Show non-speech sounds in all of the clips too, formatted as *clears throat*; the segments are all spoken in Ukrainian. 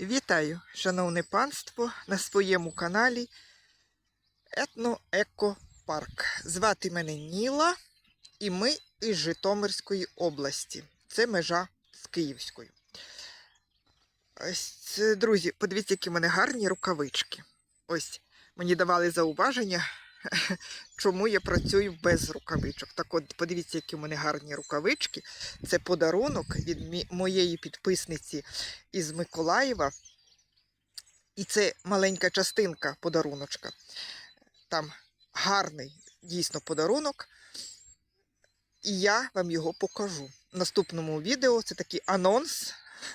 Вітаю, шановне панство, на своєму каналі Етно-Еко-Парк. Звати мене Ніла, і ми із Житомирської області. Це межа з Київською. Ось, друзі, подивіться, які в мене гарні рукавички. Ось мені давали зауваження, *laughs* чому я працюю без рукавичок. Так от, подивіться, які в мене гарні рукавички. Це подарунок від моєї підписниці із Миколаєва. І це маленька частинка подаруночка. Там гарний дійсно подарунок. І я вам його покажу. В наступному відео це такий анонс. *laughs*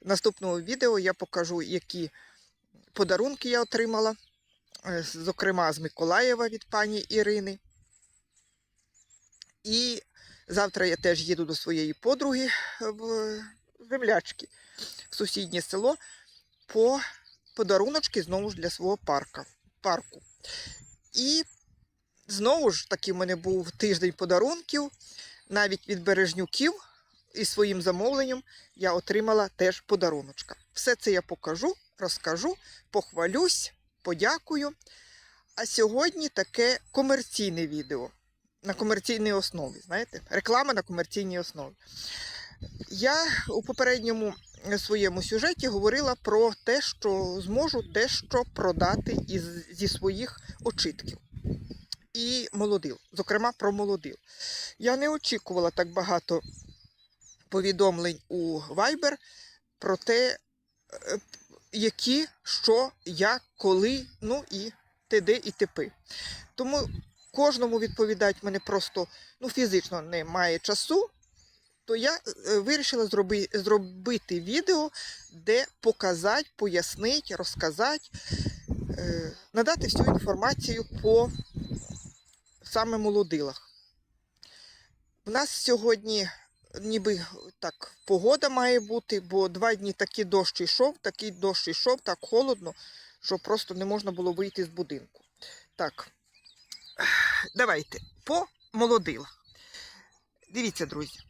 В наступному відео я покажу, які подарунки я отримала. Е, Зокрема, з Миколаєва від пані Ірини. І завтра я теж їду до своєї подруги в землячки в сусіднє село по подаруночки знову ж для свого парка, парку. І знову ж таки в мене був тиждень подарунків, навіть від бережнюків і своїм замовленням я отримала теж подаруночка. Все це я покажу, розкажу, похвалюсь, подякую. А сьогодні таке комерційне відео на комерційній основі. Знаєте, реклама на комерційній основі. Я у попередньому своєму сюжеті говорила про те, що зможу дещо продати із, зі своїх очитків і молодил, зокрема про молодил. Я не очікувала так багато повідомлень у Viber про те, е, які, що, як, коли, ну і т.д. і т.п. Тому кожному відповідати мене просто ну, фізично немає часу, то я е, вирішила зроби, зробити відео, де показати, пояснити, розказати, е, надати всю інформацію по саме молодилах. У нас сьогодні ніби так погода має бути, бо два дні такий дощ йшов, такий дощ йшов, так холодно, що просто не можна було вийти з будинку. Так, давайте по молодилах. Дивіться, друзі.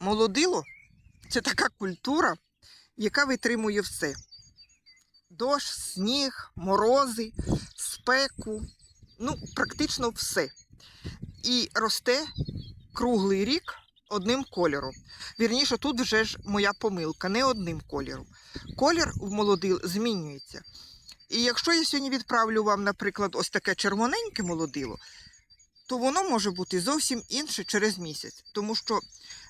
Молодило це така культура, яка витримує все: дощ, сніг, морози, спеку, ну, практично все. І росте круглий рік одним кольором. Вірніше, тут вже ж моя помилка, не одним кольором. Колір в молодил змінюється. І якщо я сьогодні відправлю вам, наприклад, ось таке червоненьке молодило, то воно може бути зовсім інше через місяць, тому що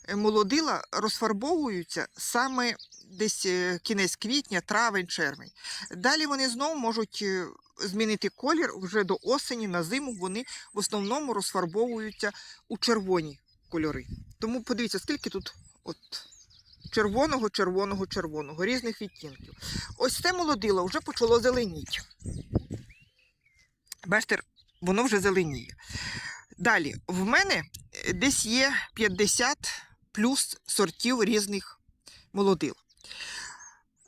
е, молодила розфарбовуються саме десь е, кінець квітня, травень, червень. Далі вони знову можуть е, змінити колір вже до осені, на зиму вони в основному розфарбовуються у червоні кольори. Тому подивіться, скільки тут от червоного, червоного, червоного, різних відтінків. Ось це молодило вже почало зеленіти. Бачите, воно вже зеленіє. Далі, в мене е, десь є 50 плюс сортів різних молодил.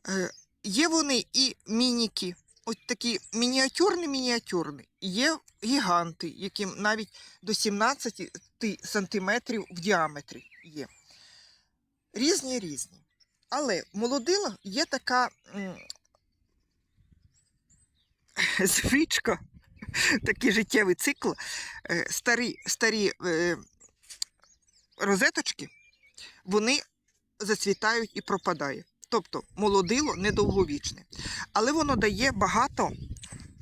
Е, Є вони і мініки, ось такі мініатюрні-мініатюрні. Є гіганти, яким навіть до 17 сантиметрів в діаметрі є. Різні різні. Але в молодилах є така *laughs* звичка, *laughs* такий життєвий цикл. Е, Старі, старі е, розеточки, вони зацвітають і пропадають. Тобто молодило недовговічне. Але воно дає багато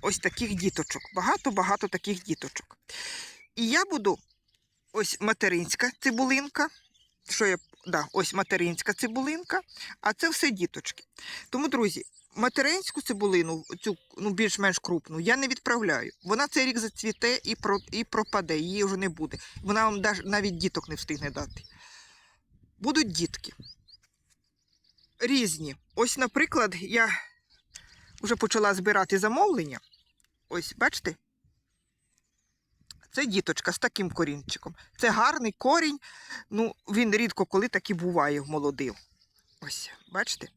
ось таких діточок. Багато-багато таких діточок. І я буду ось материнська цибулинка. Що я, да, ось материнська цибулинка, а це все діточки. Тому, друзі, материнську цибулину, цю ну, більш-менш крупну, я не відправляю. Вона цей рік зацвіте і, про, і пропаде, її вже не буде. Вона вам навіть діток не встигне дати. Будуть дітки. Різні. Ось, наприклад, я вже почала збирати замовлення. Ось, бачите? Це діточка з таким корінчиком. Це гарний корінь. Ну, він рідко коли таки буває в молодив. Ось, бачите?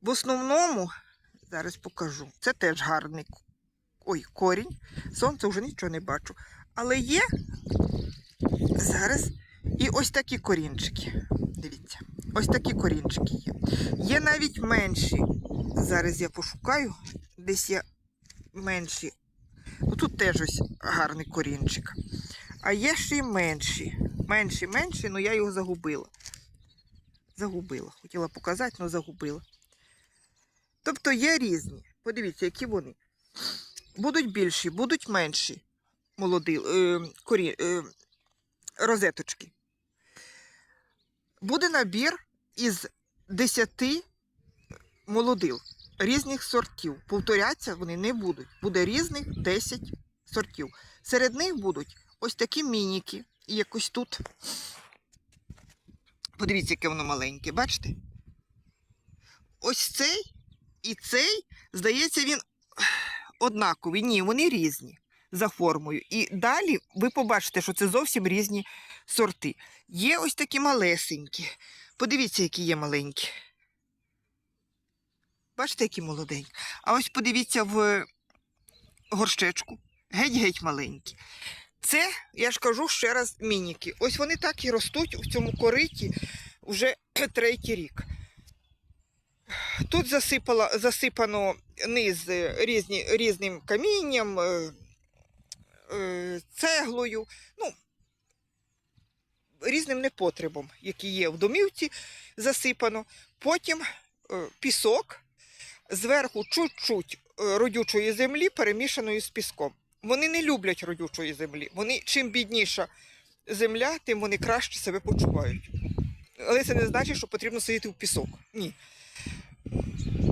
В основному, зараз покажу, це теж гарний ой, корінь. Сонце вже нічого не бачу. Але є зараз і ось такі корінчики. Дивіться, ось такі корінчики є. Є Є навіть менші. Зараз я пошукаю, десь я менші. Ну, тут теж ось гарний корінчик. А є ще й менші. Менші, менші, але я його загубила. Загубила. Хотіла показати, але загубила. Тобто є різні. Подивіться, які вони. Будуть більші, будуть менші молоді, е, корі, е, розеточки. Буде набір із 10 молодил різних сортів. Повторяться вони не будуть. Буде різних 10 сортів. Серед них будуть ось такі мініки. І якось тут. Подивіться, яке воно маленьке, бачите? Ось цей і цей, здається, він однаковий. Ні, вони різні за формою. І далі ви побачите, що це зовсім різні сорти. Є ось такі малесенькі. Подивіться, які є маленькі. Бачите, які молоденькі. А ось подивіться в горщечку. Геть-геть маленькі. Це, я ж кажу ще раз, мініки. Ось вони так і ростуть в цьому кориті вже третій рік. Тут засипала, засипано низ е, різні, різним камінням, е, е, цеглою, ну, різним непотребом, який є в домівці, засипано. Потім пісок, зверху чуть-чуть родючої землі, перемішаної з піском. Вони не люблять родючої землі. Вони чим бідніша земля, тим вони краще себе почувають. Але це не значить, що потрібно сидіти в пісок. Ні.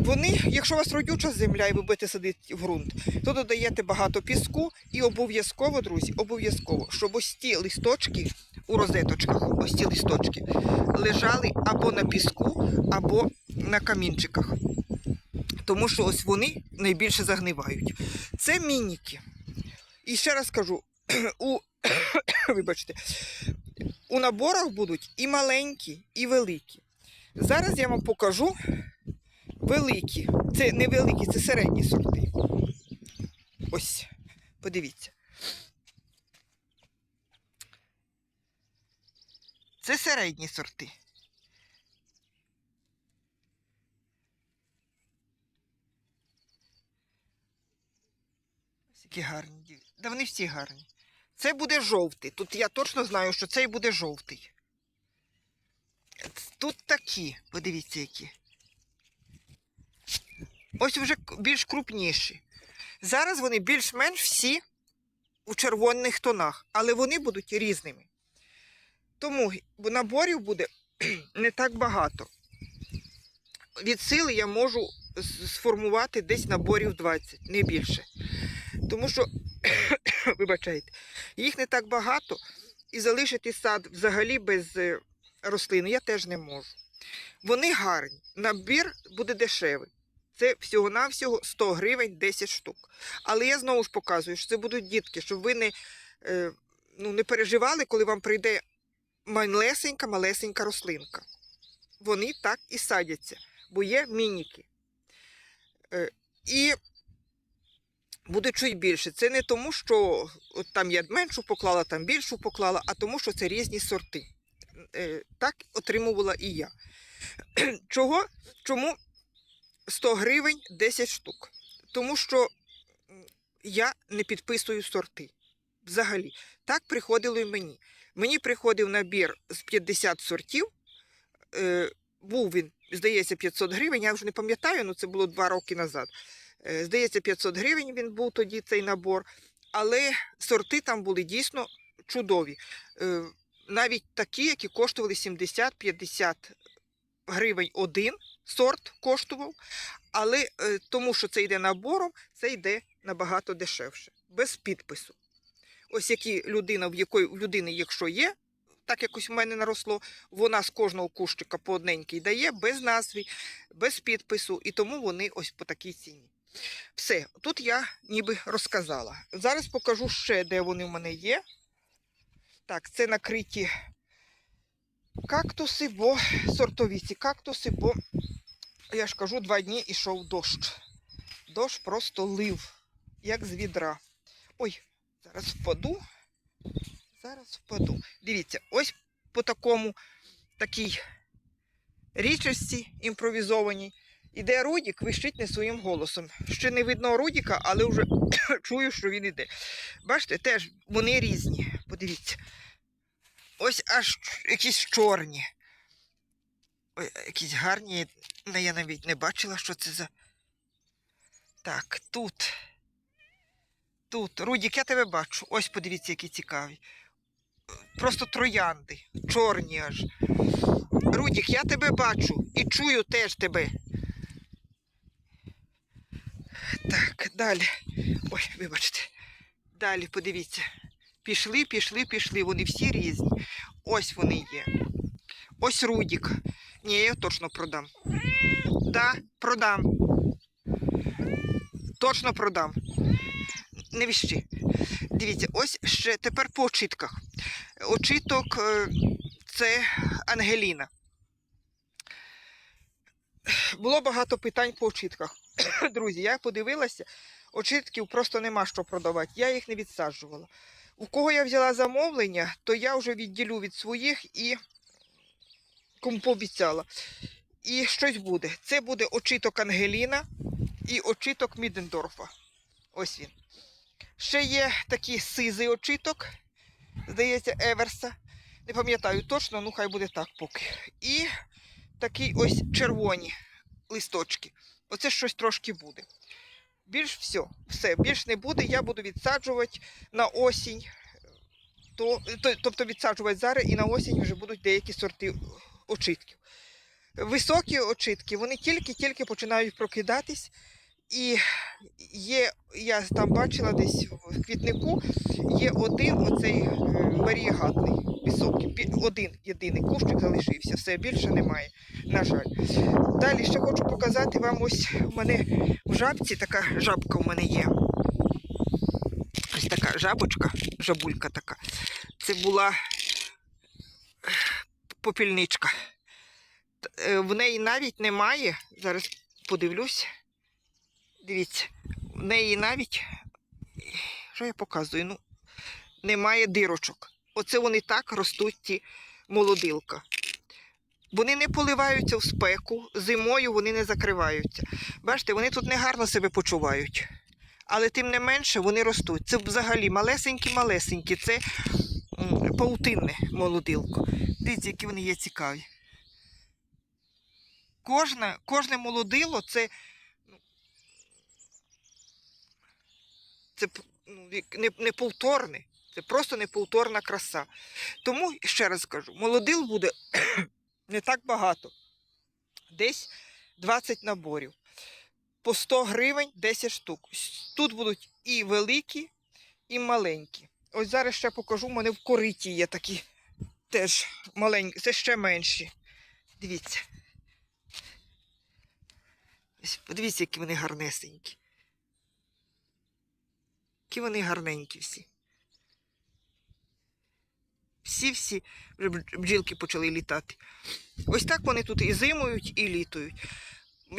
Вони, якщо у вас родюча земля і ви будете садити в ґрунт, то додаєте багато піску і обов'язково, друзі, обов'язково, щоб ось ті листочки у розеточках, ось ці листочки, лежали або на піску, або на камінчиках. Тому що ось вони найбільше загнивають. Це мініки. І ще раз кажу, *clears throat* у, *clears throat* вибачте, у наборах будуть і маленькі, і великі. Зараз я вам покажу великі. Це не великі, це середні сорти. Ось, подивіться. Це середні сорти. Ось які гарні. Да вони всі гарні. Це буде жовтий. Тут я точно знаю, що цей буде жовтий. Тут такі, подивіться, які. Ось вже більш крупніші. Зараз вони більш-менш всі у червоних тонах, але вони будуть різними. Тому наборів буде *clears throat* не так багато. Від сили я можу сформувати десь наборів 20, не більше. Тому що, *clears throat* вибачайте, їх не так багато, і залишити сад взагалі без е, рослин я теж не можу. Вони гарні. Набір буде дешевий. Це всього-навсього 100 гривень 10 штук. Але я знову ж показую, що це будуть дітки, щоб ви не, е, ну, не переживали, коли вам прийде малесенька, малесенька рослинка. Вони так і садяться, бо є мініки. Е, і буде чуть більше. Це не тому, що от там я меншу поклала, там більшу поклала, а тому, що це різні сорти. Е, так отримувала і я. *clears throat* Чого? Чому 100 гривень 10 штук? Тому що я не підписую сорти. Взагалі. Так приходило і мені. Мені приходив набір з 50 сортів. Е, був він, здається, 500 гривень. Я вже не пам'ятаю, ну це було 2 роки назад. Е, здається, 500 гривень він був тоді цей набор. Але сорти там були дійсно чудові. Навіть такі, які коштували 70-50 гривень один сорт коштував. Але е, тому, що це йде набором, це йде набагато дешевше, без підпису. Ось які людина, в якої в людини, якщо є, так якось в мене наросло, вона з кожного кущика по одненькій дає, без назви, без підпису, і тому вони ось по такій ціні. Все, тут я ніби розказала. Зараз покажу ще, де вони в мене є. Так, це накриті кактуси, бо сортові ці кактуси, бо я ж кажу, два дні ішов дощ. Дощ просто лив, як з відра. Ой, зараз впаду. Зараз впаду. Дивіться, ось по такому такій річості імпровізованій. Іде Рудік, вищить не своїм голосом. Ще не видно Рудіка, але вже *coughs* чую, що він іде. Бачите, теж вони різні. Подивіться. Ось аж якісь чорні. Ой, якісь гарні. Ну, Я навіть не бачила, що це за. Так, тут. Тут. Рудік, я тебе бачу. Ось подивіться, які цікаві. Просто троянди, чорні аж. Рудік, я тебе бачу і чую теж тебе. Так, далі. Ой, вибачте. Далі подивіться. Пішли, пішли, пішли. Вони всі різні. Ось вони є. Ось Рудік. Ні, я точно продам. Да, продам. Точно продам. Не віщи. Дивіться, ось ще тепер по очитках. Очиток е, це Ангеліна. Було багато питань по очитках. *coughs* Друзі, я подивилася, очитків просто нема що продавати. Я їх не відсаджувала. У кого я взяла замовлення, то я вже відділю від своїх і кому пообіцяла. І щось буде. Це буде очиток Ангеліна і очиток Мідендорфа. Ось він. Ще є такий сизий очиток, здається, Еверса. Не пам'ятаю точно, ну хай буде так поки. І такий ось червоні листочки. Оце щось трошки буде. Більш все, все, більш не буде. Я буду відсаджувати на осінь. То, то, тобто відсаджувати зараз і на осінь вже будуть деякі сорти очитків. Високі очитки, вони тільки-тільки починають прокидатись. І є, я там бачила десь в квітнику, є один оцей е, варієгатний високий. Пі- Один єдиний кущик залишився, все більше немає, на жаль. Далі ще хочу показати вам ось у мене в жабці така жабка у мене є. Ось така жабочка, жабулька така. Це була е, попільничка. Е, В неї навіть немає. Зараз подивлюсь. Дивіться, в неї навіть, що я показую? Ну, немає дирочок. Оце вони так ростуть ті молодилка. Вони не поливаються в спеку, зимою вони не закриваються. Бачите, вони тут негарно себе почувають. Але тим не менше вони ростуть. Це взагалі малесенькі-малесенькі, це паутинне молодилко. Дивіться, які вони є цікаві. Кожне, кожне молодило це це ну, не, неповторне, це просто неповторна краса. Тому ще раз кажу, молодил буде *clears throat* не так багато. Десь 20 наборів. По 100 гривень 10 штук. Тут будуть і великі, і маленькі. Ось зараз ще покажу, у мене в кориті є такі *laughs* теж маленькі, це ще менші. Дивіться. Подивіться, які вони гарнесенькі. Які вони гарненькі всі. Всі-всі бджілки почали літати. Ось так вони тут і зимують, і літають.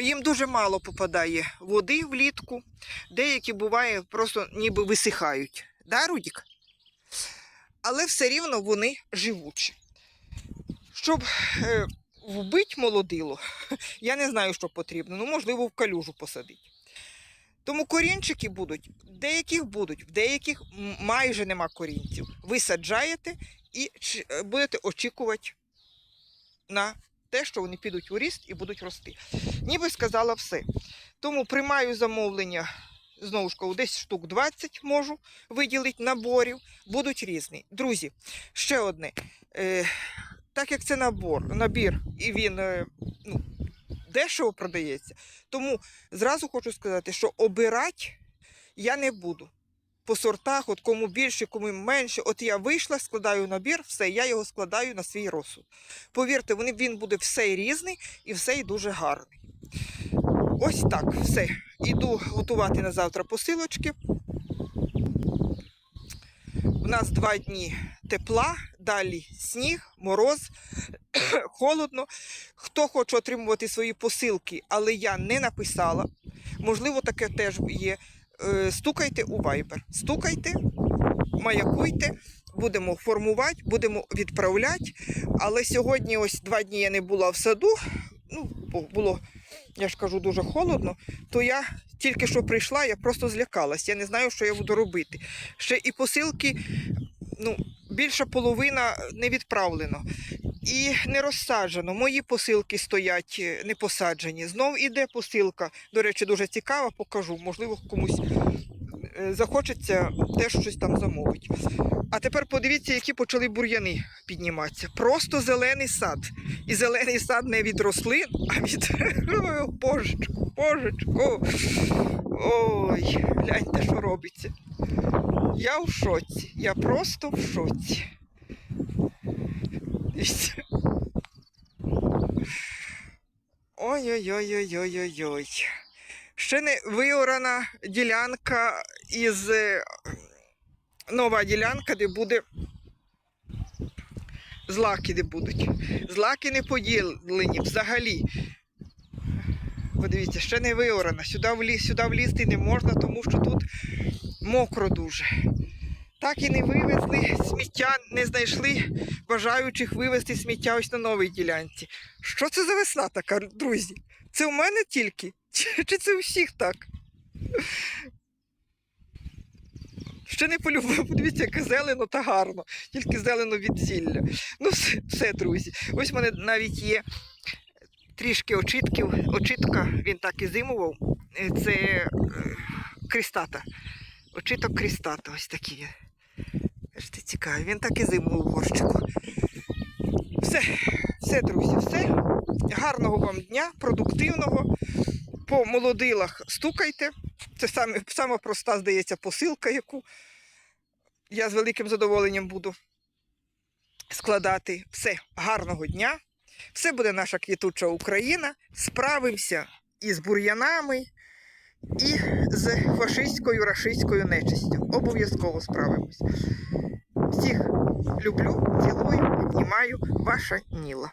Їм дуже мало попадає води влітку, деякі буває просто ніби висихають. Да, Рудік? Але все рівно вони живучі. Щоб е, вбити молодило, *laughs* я не знаю, що потрібно. Ну, можливо, в калюжу посадити. Тому корінчики будуть, деяких будуть, в деяких майже нема корінців. Ви саджаєте і е, будете очікувати на те, що вони підуть у ріст і будуть рости. Ніби сказала все. Тому приймаю замовлення, знову ж кажу, десь штук 20 можу виділити наборів, будуть різні. Друзі, ще одне. Е, так як це набор, набір, і він е, ну, дешево продається, тому зразу хочу сказати, що обирати я не буду. По сортах, от кому більше, кому менше. От я вийшла, складаю набір, все, я його складаю на свій розсуд. Повірте, він буде все різний і все дуже гарний. Ось так, все. Іду готувати на завтра посилочки. У нас два дні тепла, далі сніг, мороз, *clears throat* холодно. Хто хоче отримувати свої посилки, але я не написала. Можливо, таке теж є. Е, Стукайте у Viber. Стукайте, маякуйте. будемо формувати, будемо відправляти. Але сьогодні, ось два дні я не була в саду. Ну, було, я ж кажу, дуже холодно, то я тільки що прийшла, я просто злякалась. Я не знаю, що я буду робити. Ще і посилки, ну, більша половина не відправлено. І не розсаджено. Мої посилки стоять е, не посаджені. Знов іде посилка. До речі, дуже цікава, покажу. Можливо, комусь е, захочеться теж щось там замовити. А тепер подивіться, які почали бур'яни підніматися. Просто зелений сад. І зелений сад не від рослин, а від *laughs* божечку, божечку. Ой, гляньте, що робиться. Я в шоці. Я просто в шоці. Ой-ой-ой-ой-ой-ой. Ще не виорана ділянка із е, нова ділянка, де буде злаки, де будуть. Злаки не поділені взагалі. Подивіться, ще не виорана. Сюди, вліз, сюди влізти не можна, тому що тут мокро дуже. Так і не вивезли сміття, не знайшли бажаючих вивезти сміття ось на новій ділянці. Що це за весна така, друзі? Це у мене тільки? Чи, чи це у всіх так? Ще не полюбив, подивіться, яке зелено та гарно, тільки зелено від зілля. Ну, все, все, друзі. Ось в мене навіть є трішки очитків. Очитка, він так і зимував. Це е, крістата. Очиток крістата, ось такі є. Бачите, цікаві. Він так і зимував у горщику. Все, все, друзі, все. Гарного вам дня, продуктивного. По молодилах стукайте. Це саме, сама проста, здається, посилка, яку я з великим задоволенням буду складати. Все, гарного дня. Все буде наша квітуча Україна. Справимося із бур'янами, і з фашистською рашистською нечистю. Обов'язково справимось. Всіх люблю, цілую, обнімаю, ваша Ніла.